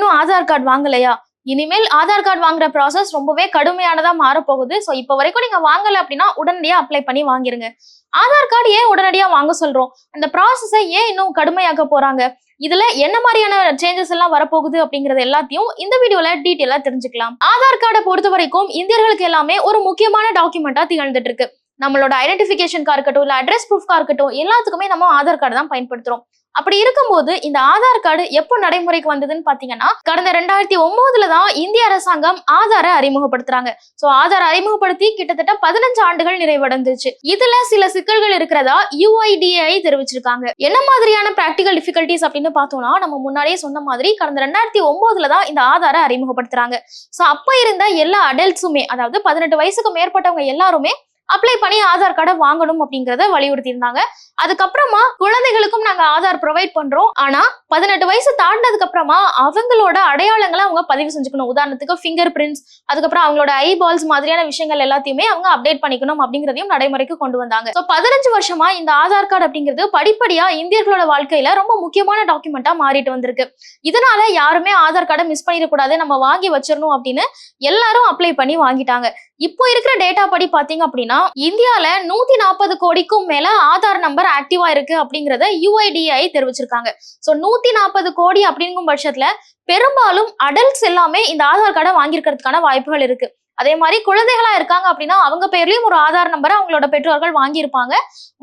இன்னும் ஆதார் கார்டு வாங்கலையா? இனிமேல் ஆதார் கார்டு வாங்குற ப்ராசஸ் ரொம்பவே கடுமையானதா மாறப்போகுது. ஸோ இப்போ வரைக்கும் நீங்க வாங்கல அப்படின்னா உடனடியா அப்ளை பண்ணி வாங்கிருங்க. ஆதார் கார்டு ஏன் உடனடியா வாங்க சொல்றோம்? அந்த ப்ராசஸை ஏன் இன்னும் கடுமையாக்க போறாங்க? இதுல என்ன மாதிரியான சேஞ்சஸ் எல்லாம் வரப்போகுது அப்படிங்கறது எல்லாத்தையும் இந்த வீடியோல டீட்டெயிலா தெரிஞ்சுக்கலாம். ஆதார் கார்டை பொறுத்த வரைக்கும் இந்தியர்களுக்கு எல்லாமே ஒரு முக்கியமான டாக்குமெண்டா திகழ்ந்துட்டு இருக்கு. நம்மளோட ஐடென்டிஃபிகேஷனுக்காக இருக்கட்டும் இல்லை அட்ரஸ் ப்ரூஃப்காக இருக்கட்டும் எல்லாத்துக்குமே நம்ம ஆதார் கார்டு தான் பயன்படுத்துறோம். அப்படி இருக்கும்போது இந்த ஆதார் கார்டு எப்போ நடைமுறைக்கு வந்ததுன்னு பாத்தீங்கன்னா கடந்த ரெண்டாயிரத்தி ஒன்பதுல தான் இந்திய அரசாங்கம் ஆதாரை அறிமுகப்படுத்துறாங்க. சோ ஆதார் அறிமுகப்படுத்தி கிட்டத்தட்ட பதினஞ்சு ஆண்டுகள் நிறைவடைந்துச்சு இதுல சில சிக்கல்கள் இருக்கிறதா யூஐடிஐ தெரிவிச்சிருக்காங்க. என்ன மாதிரியான பிராக்டிகல் டிஃபிகல்டிஸ் அப்படின்னு பார்த்தோம்னா நம்ம முன்னாடியே சொன்ன மாதிரி கடந்த ரெண்டாயிரத்தி ஒன்பதுல தான் இந்த ஆதாரை அறிமுகப்படுத்துறாங்க. சோ அப்ப இருந்த எல்லா அடல்ட்ஸுமே அதாவது பதினெட்டு வயசுக்கு மேற்பட்டவங்க எல்லாருமே அப்ளை பண்ணி ஆதார் கார்டை வாங்கணும் அப்படிங்கறத வலியுறுத்தி இருந்தாங்க அதுக்கப்புறமா குழந்தைகளுக்கும் நாங்க ஆதார் ப்ரொவைட் பண்றோம். ஆனா பதினெட்டு வயசு தாண்டதுக்கு அப்புறமா அவங்களோட அடையாளங்களை அவங்க பதிவு செஞ்சுக்கணும். உதாரணத்துக்கு ஃபிங்கர் பிரிண்ட்ஸ் அதுக்கப்புறம் அவங்களோட ஐ பால்ஸ் மாதிரியான விஷயங்கள் எல்லாத்தையுமே அவங்க அப்டேட் பண்ணிக்கணும் அப்படிங்கறதையும் நடைமுறைக்கு கொண்டு வந்தாங்க. ஸோ பதினஞ்சு வருஷமா இந்த ஆதார் கார்டு அப்படிங்கிறது படிப்படியா இந்தியர்களோட வாழ்க்கையில ரொம்ப முக்கியமான டாக்குமெண்டா மாறிட்டு வந்திருக்கு. இதனால யாருமே ஆதார் கார்டை மிஸ் பண்ணிடக்கூடாது. நம்ம வாங்கி வச்சிடணும் அப்படின்னு எல்லாரும் அப்ளை பண்ணி வாங்கிட்டாங்க. இப்போ இருக்கிற டேட்டா படி பாத்தீங்க அப்படின்னா இந்தியால நூத்தி நாற்பது கோடிக்கும் மேல ஆதார் நம்பர் ஆக்டிவா இருக்கு அப்படிங்கறத யூஐடிஐ தெரிவிச்சிருக்காங்க. சோ நூத்தி நாற்பது கோடி அப்படிங்கும் பட்சத்துல பெரும்பாலும் அடல்ட்ஸ் எல்லாமே இந்த ஆதார் கார்டை வாங்கியிருக்கிறதுக்கான வாய்ப்புகள் இருக்கு. அதே மாதிரி குழந்தைகளா இருக்காங்க அப்படின்னா அவங்க பேர்லயும் ஒரு ஆதார் நம்பரை அவங்களோட பெற்றோர்கள் வாங்கியிருப்பாங்க.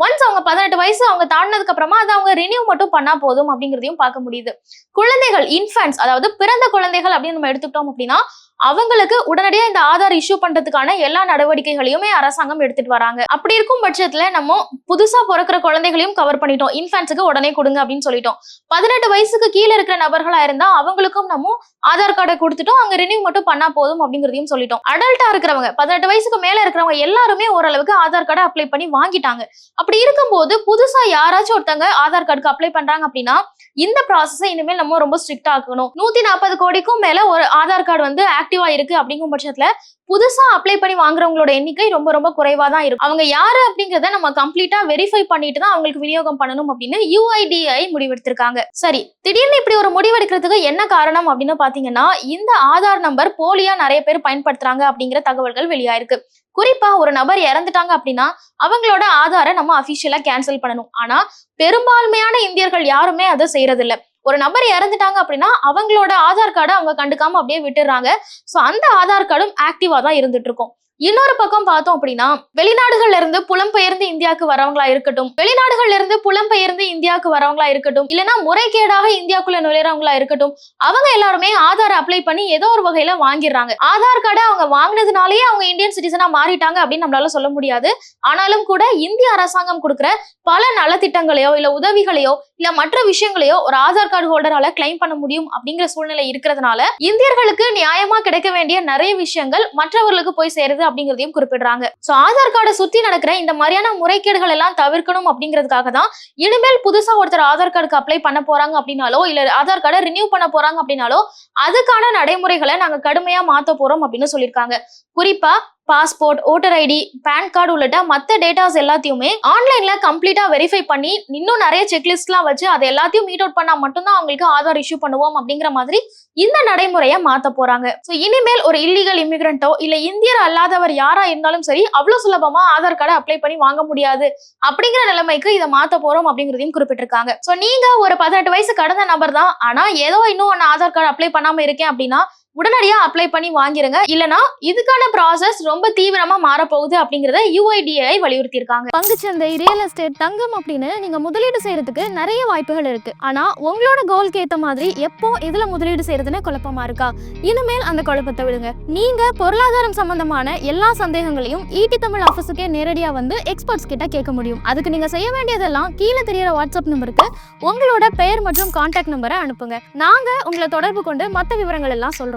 ஒன்ஸ் அவங்க பதினெட்டு வயசு அவங்க தாண்டினதுக்கு அப்புறமா அதை அவங்க ரினியூ மட்டும் பண்ணா போதும் அப்படிங்கிறதையும் பார்க்க முடியுது. குழந்தைகள் இன்ஃபன்ஸ் அதாவது பிறந்த குழந்தைகள் அப்படின்னு நம்ம எடுத்துக்கிட்டோம் அப்படின்னா அவங்களுக்கு உடனடியா இந்த ஆதார் இஷ்யூ பண்றதுக்கான எல்லா நடவடிக்கைகளையுமே அரசாங்கம் எடுத்துட்டு வராங்க. அப்படி இருக்கும் பட்சத்துல நம்ம புதுசா பிறக்கிற குழந்தைகளையும் கவர் பண்ணிட்டோம். இன்ஃபான்ஸுக்கு உடனே கொடுங்க அப்படின்னு சொல்லிட்டோம். பதினெட்டு வயசுக்கு கீழே இருக்கிற நபர்களா இருந்தா அவங்களுக்கும் நம்ம ஆதார் கார்டை கொடுத்துட்டோம். அங்க ரினியூ மட்டும் பண்ணா போதும் அப்படிங்கிறதையும் சொல்லிட்டோம். அடல்ட்டா இருக்கிறவங்க பதினெட்டு வயசுக்கு மேல இருக்கிறவங்க எல்லாருமே ஓரளவுக்கு ஆதார் கார்டை அப்ளை பண்ணி வாங்கிட்டாங்க. அப்படி இருக்கும்போது புதுசா யாராச்சும் ஒருத்தங்க ஆதார் கார்டுக்கு அப்ளை பண்றாங்க அப்படின்னா இந்த ப்ராசஸை இனிமேல் நம்ம ரொம்ப ஸ்ட்ரிக்ட் ஆக்கணும். நூத்தி நாற்பது கோடிக்கும் மேல ஒரு ஆதார் கார்டு வந்து ஆக்டிவா இருக்கு அப்படிங்கும் பட்சத்துல புதுசா அப்ளை பண்ணி வாங்குறவங்களோட எண்ணிக்கை ரொம்ப ரொம்ப குறைவா தான் இருக்கும். அவங்க யாரு அப்படிங்கறத நம்ம கம்ப்ளீட்டா வெரிஃபை பண்ணிட்டு தான் அவங்களுக்கு விநியோகம் பண்ணணும் அப்படின்னு யூஐடிஐ முடிவெடுத்திருக்காங்க. சரி திடீர்னு இப்படி ஒரு முடிவெடுக்கிறதுக்கு என்ன காரணம் அப்படின்னு பாத்தீங்கன்னா இந்த ஆதார் நம்பர் போலியா நிறைய பேர் பயன்படுத்துறாங்க அப்படிங்கிற தகவல்கள் வெளியாயிருக்கு. குறிப்பா ஒரு நபர் இறந்துட்டாங்க அப்படின்னா அவங்களோட ஆதாரை நம்ம அபிஷியலா கேன்சல் பண்ணணும். ஆனா பெரும்பான்மையான இந்தியர்கள் யாருமே அதை செய்யறதில்ல. ஒரு நபர் இறந்துட்டாங்க அப்படின்னா அவங்களோட ஆதார் கார்டை அவங்க கண்டுக்காம அப்படியே விட்டுறாங்க ஸோ அந்த ஆதார் கார்டும் ஆக்டிவா தான் இருந்துட்டு இருக்கும் இன்னொரு பக்கம் பார்த்தோம் அப்படின்னா வெளிநாடுகள்ல இருந்து புலம்பெயர்ந்து இந்தியாவுக்கு வரவங்களா இருக்கட்டும் வெளிநாடுகள்ல இருந்து புலம்பெயர்ந்து இந்தியாவுக்கு வரவங்களா இருக்கட்டும் இல்லைன்னா முறைகேடாக இந்தியாக்குள்ள நுழையறவங்களா இருக்கட்டும் அவங்க எல்லாருமே ஆதார் அப்ளை பண்ணி ஏதோ ஒரு வகையில வாங்கிடுறாங்க. ஆதார் கார்டை அவங்க வாங்கினதுனாலேயே அவங்க இந்தியன் சிட்டிசனா மாறிட்டாங்க அப்படின்னு நம்மளால சொல்ல முடியாது. ஆனாலும் கூட இந்திய அரசாங்கம் கொடுக்குற பல நலத்திட்டங்களையோ இல்ல உதவிகளையோ இல்ல மற்ற விஷயங்களையோ ஒரு ஆதார் கார்டு ஹோல்டரால கிளைம் பண்ண முடியும் அப்படிங்கிற சூழ்நிலை இருக்கிறதுனால இந்தியர்களுக்கு நியாயமா கிடைக்க வேண்டிய நிறைய விஷயங்கள் மற்றவர்களுக்கு போய் சேருது அப்படிங்கிறதையும் குறிப்பிடுறாங்க. சோ ஆதார் கார்டை சுத்தி நடக்கிற இந்த மாதிரியான முறைகேடுகள் எல்லாம் தவிர்க்கணும் அப்படிங்கிறதுக்காக தான் இனிமேல் புதுசா ஒருத்தர் ஆதார் கார்டுக்கு அப்ளை பண்ண போறாங்க அப்படின்னாலோ இல்ல ஆதார் கார்டை ரினியூ பண்ண போறாங்க அப்படின்னாலோ அதுக்கான நடைமுறைகளை நாங்க கடுமையா மாத்த போறோம் அப்படின்னு சொல்லியிருக்காங்க. குறிப்பா passport voter ID pan card உள்ளிட்ட மற்ற டேட்டாஸ் எல்லாத்தையுமே ஆன்லைன்ல கம்ப்ளீட்டா வெரிஃபை பண்ணி இன்னும் நிறைய செக்லிஸ்ட்லாம் வச்சு அதை எல்லாத்தையும் மீட் அவுட் பண்ணா மட்டும்தான் அவங்களுக்கு ஆதார் இஷ்யூ பண்ணுவோம் அப்படிங்கிற மாதிரி இந்த நடைமுறையை மாத்த போறாங்க. ஸோ இனிமேல் ஒரு இல்லீகல் இமிகிரண்டோ இல்ல இந்தியர் அல்லாதவர் யாரா இருந்தாலும் சரி அவ்வளவு சுலபமா ஆதார் கார்டை அப்ளை பண்ணி வாங்க முடியாது அப்படிங்கிற நிலைமைக்கு இதை மாத்த போறோம் அப்படிங்கிறதையும் குறிப்பிட்டிருக்காங்க. ஸோ நீங்க ஒரு பதினெட்டு வயசு கடந்த நபர் தான் ஆனா ஏதோ இன்னும் ஒன்னு ஆதார் கார்டு அப்ளை பண்ணாம இருக்கேன் அப்படின்னா உடனடியாக அப்ளை பண்ணி வாங்கிருங்க. இல்லனா இதுக்கான ப்ராசஸ் ரொம்ப தீவிரமா மாறப்போகுது அப்படிங்கறத யுஐடிஐ வலியுறுத்தி இருக்காங்க பங்குச்சந்தை ரியல் எஸ்டேட் தங்கம் அப்படின்னு நீங்க முதலீடு செய்யறதுக்கு நிறைய வாய்ப்புகள் இருக்கு. ஆனா உங்களோட கோல்க்கு ஏத்த மாதிரி எப்போ இதில் முதலீடு செய்யறதுன்னு குழப்பமா இருக்கா? இனிமேல் அந்த குழப்பத்தை விடுங்க. நீங்க பொருளாதாரம் சம்பந்தமான எல்லா சந்தேகங்களையும் ஈட்டி தமிழ் ஆஃபீஸுக்கே நேரடியா வந்து எக்ஸ்பர்ட்ஸ் கிட்ட கேட்க முடியும். அதுக்கு நீங்க செய்ய வேண்டியதெல்லாம் கீழே தெரியற வாட்ஸ்அப் நம்பருக்கு உங்களோட பெயர் மற்றும் கான்டாக்ட் நம்பரை அனுப்புங்க. நாங்க உங்களை தொடர்பு கொண்டு மற்ற விவரங்கள் எல்லாம்